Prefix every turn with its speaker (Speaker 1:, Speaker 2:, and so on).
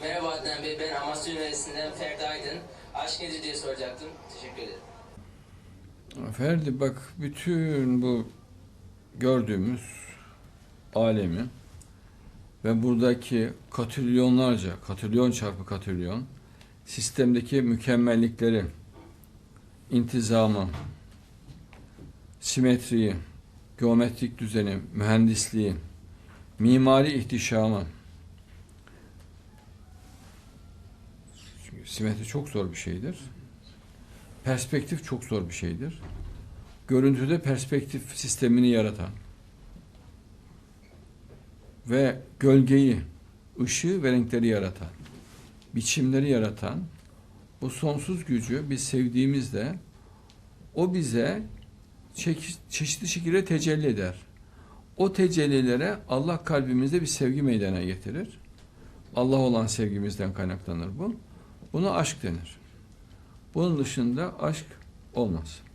Speaker 1: Merhaba Adnan Bey, ben Amasya Üniversitesi'nden Ferdi Aydın. Aşk nedir diye soracaktım. Teşekkür ederim.
Speaker 2: Ferdi bak bütün bu gördüğümüz alemi ve buradaki katrilyonlarca, katrilyon çarpı katrilyon sistemdeki mükemmellikleri, intizamı, simetriyi, geometrik düzeni, mühendisliği, mimari ihtişamı. Simetri çok zor bir şeydir. Perspektif çok zor bir şeydir. Görüntüde perspektif sistemini yaratan ve gölgeyi, ışığı ve renkleri yaratan, biçimleri yaratan bu sonsuz gücü biz sevdiğimizde o bize çe- çeşitli şekilde tecelli eder. O tecellilere Allah kalbimizde bir sevgi meydana getirir. Allah olan sevgimizden kaynaklanır bu. Buna aşk denir. Bunun dışında aşk olmaz.